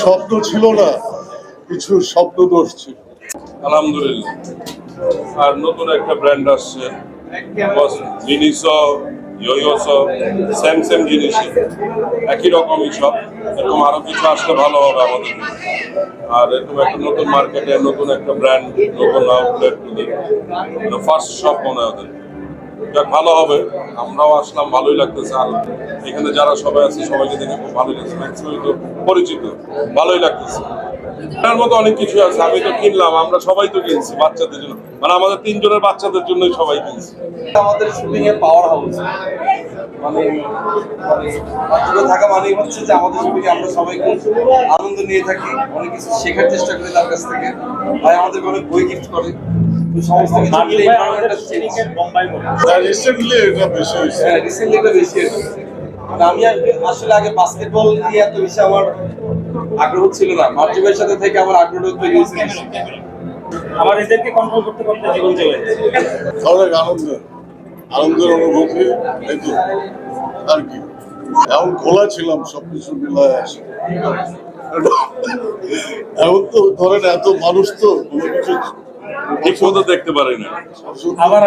শব্দ ছিল না, কিছু শব্দ দোষ ছিল। আলহামদুলিল্লাহ। আর নতুন একটা ব্র্যান্ড আসছে। জিনিসই একই রকমই আসলে ভালো হবে আমাদের। আর একটা নতুন মার্কেটে নতুন একটা ব্র্যান্ড ফার্স্ট শপ মনে হয় যাক, ভালো হবে। আমরাও আসলাম, ভালোই লাগতেছে। আর এখানে যারা সবাই আছে, সবাইকে দেখে খুব ভালোই লাগছে। পরিচিত ভালোই লাগতেছে। এটার মতো অনেক কিছু আছে আমি তো কিনলাম আমরা সবাই তো কিনছি বাচ্চাদের জন্য। মানে আমাদের তিনজনের বাচ্চাদের জন্যই সবাই কিনছি। আমাদের শুটিং এর পাওয়ার হাউস মানে মানে থাকা মানেই হচ্ছে যে আমাদের শুটিং আমরা সবাই আনন্দ নিয়ে থাকি অনেক কিছু শেখার চেষ্টা করি তার কাছ থেকে। ভাই আমাদেরকে অনেক বই গিফট করে। রিসেন্টলি এটা বেশি হয়েছে। হ্যাঁ রিসেন্টলি এটা বেশি মানে আমি আসলে আগে বাস্কেটবল নিয়ে এত বেশি আমার আগ্রহ ছিল না। সাথে থেকে আমার আগ্রহ তৈরি হয়েছে আমার এদেরকে কন্ট্রোল করতে করতে জীবন চলে যাচ্ছে। অনেক আনন্দ আনন্দের অনুভূতি এই তো আর কি। এমন খোলা ছিলাম সবকিছু মিলায় আসে। এখন তো ধরেন এত মানুষ তো কোনো কিছু ঠিক মতো দেখতে পারি না। আবার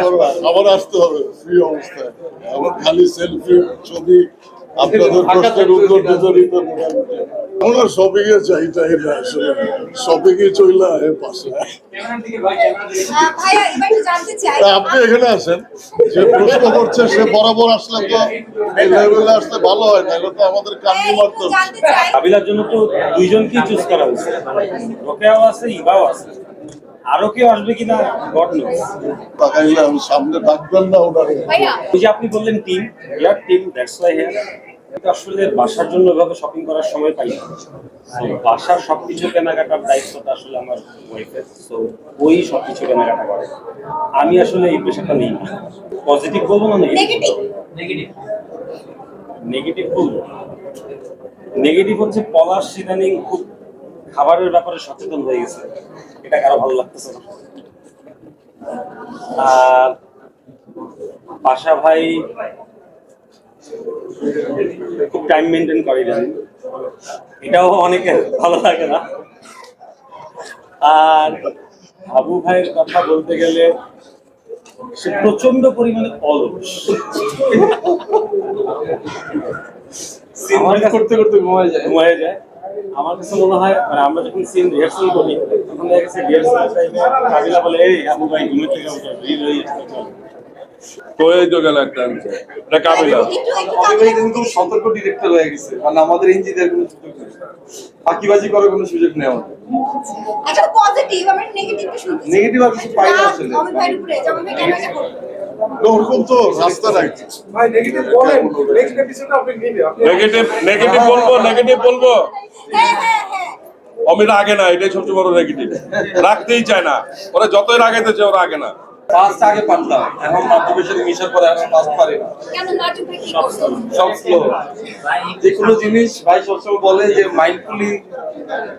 আবার আসতে হবে ফ্রি অবস্থায়। এখন খালি সেলফি ছবি আপনাদের প্রশ্নের উত্তর দিতে দিতে আমরা শপিং এ যাই তাই না? আসলে শপিং এ চইলা পাশে চাই। আপনি এখানে আছেন যে প্রশ্ন করছে সে বরাবর আসলে তো এই লেভেলে আসলে ভালো হয় না এটা তো আমাদের কান্দি হ্যাঁ, মারতে। জানতে চাই। কাবিলার জন্য তো দুইজনকেই চুজ করা হয়েছে। রোকেয়াও আছে ইবাও আছে। আরও কেউ আসবে কিনা গড নোস আমি সামনে থাকবেন না ওনারে। ওই যে আপনি বললেন team year team that's why here আসলে বাসার জন্য এভাবে শপিং করার সময় পাই না। বাসার সবকিছু কেনাকাটার দায়িত্বটা আসলে আমার ওয়াইফের তো ওই সবকিছু কেনাকাটা করে। আমি আসলে এই পেশাটা নেই। না পজিটিভ বলব না নেগেটিভ নেগেটিভ বলব? নেগেটিভ হচ্ছে পলাশ ইদানিং খুব খাবারের ব্যাপারে সচেতন হয়ে গেছে। এটা কারও ভালো লাগতেছে না। আর পাশা ভাই খুব টাইম মেনটেন করে জানি এটাও অনেকের ভালো লাগে না। আর আবু ভাইয়ের কথা বলতে গেলে সে প্রচণ্ড পরিমাণে অলস। করতে করতে ঘুমায় যায়। ঘুমায় যায়। আমার কাছে মনে হয় মানে আমরা যখন সিন রিহার্সাল করি তখন দেখা গেছে রিহার্সাল টাইমে কাবিলা বলে এই ভাই ঘুমে থেকে উঠো হয়ে তো গেল একটা এটা কাবিলা। কিন্তু সতর্ক ডিরেক্টর হয়ে গেছে মানে আমাদের ইঞ্জিনিয়ার কোনো সুযোগ নেই। ফাঁকিবাজি করার কোনো সুযোগ নেই আমাদের। একটা পজিটিভ আমরা নেগেটিভটা শুনতে আর কিছু পাই না আসলে। উপরে কেন এটা? ওরকম তো রাস্তা নাই ভাই নেগেটিভ বলেন। নেক্সট এপিসোডে আপনি নিবে নেগেটিভ নেগেটিভ বলব নেগেটিভ বলব। হ্যাঁ হ্যাঁ হ্যাঁ। অমির আগে না এটাই সবচেয়ে বড় নেগেটিভ রাখতেই চায় না। ওরা যতই রাগাইতে চায় ওরা আগে না। ফার্স্ট আগে পারতাম এখন মাধ্যমিক সাথে মিশার পরে এখন ফার্স্ট পারি না? সব স্লো যে কোনো জিনিস ভাই সবসময় বলে যে মাইন্ডফুলি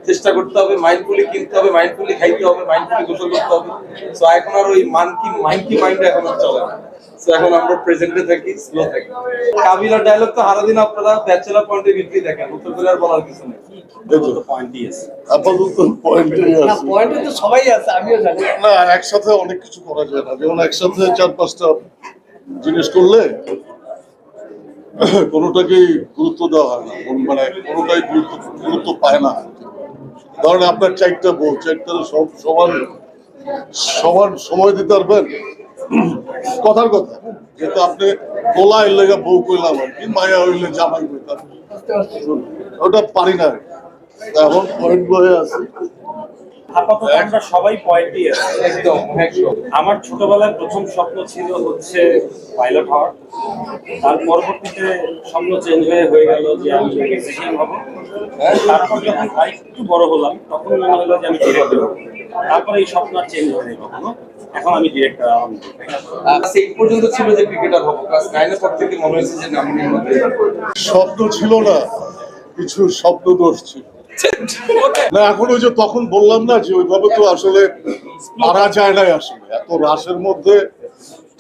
চেষ্টা করতে হবে মাইন্ডফুলি কিনতে হবে মাইন্ডফুলি খাইতে হবে মাইন্ডফুলি গোসল করতে হবে। তো এখন আর ওই মানকি মাইন্ডকি মাইন্ড এখন চলে না। সো এখন আমরা প্রেজেন্টে থাকি স্লো থাকি। কাবিলার ডায়লগ তো হারাদিন আপনারা ব্যাচেলার পয়েন্টে ভিত্তি দেখেন উত্তর করে আর বলার কিছু নেই। পয়েন্ট আপাতত পয়েন্টই আছে। পয়েন্টে তো সবাই আছে আমিও জানি। না একসাথে অনেক কিছু করা যায় না। যেমন একসাথে চার পাঁচটা জিনিস করলে কোনোটাকেই গুরুত্ব দেওয়া হয় না। কোন- মানে কোনোটাই গুরুত্ব গুরুত্ব পায় না। ধরেন আপনার চারটা বউ চারটা সব সমান সমান সময় দিতে পারবেন। কথার কথা। যেহেতু আপনি গোলা হইলে বউ কইলাম আর কি মায়া হইলে জামাই কইতাম। ওটা পারি না এখন পয়েন্ট বয়ে আছে। আপাতত আমরা সবাই পয়েন্টই আছে। একদম একদম। আমার ছোটবেলায় প্রথম স্বপ্ন ছিল হচ্ছে পাইলট হওয়ার। তার পরবর্তীতে স্বপ্ন চেঞ্জ হয়ে হয়ে গেল যে আমি মিউজিশিয়ান হব। তারপর যখন আরেকটু বড় হলাম তখন মনে হলো যে আমি ডিরেক্টর হব। তারপরে এই স্বপ্ন আর চেঞ্জ হয়নি কখনো। এখন আমি ডিরেক্টর সেই পর্যন্ত ছিল যে ক্রিকেটার হব। ক্লাস নাইনের পর থেকে মনে হয়েছে যে নামিনের মধ্যে শব্দ ছিল না কিছু শব্দ দোষ ছিল। না এখন ওই যে তখন বললাম না যে ওইভাবে তো আসলে পারা যায় নাই আসলে। এত রাশের মধ্যে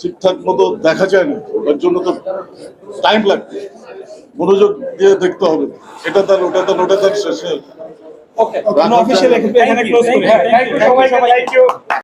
ঠিকঠাক মতো দেখা যায় না। ওটার জন্য তো টাইম লাগবে। মনোযোগ দিয়ে দেখতে হবে। এটা তার ওটা তার ওটা তার শেষে ওকে অফিসিয়াল এখানে ক্লোজ করি। হ্যাঁ থ্যাংক ইউ সবাইকে থ্যাংক ইউ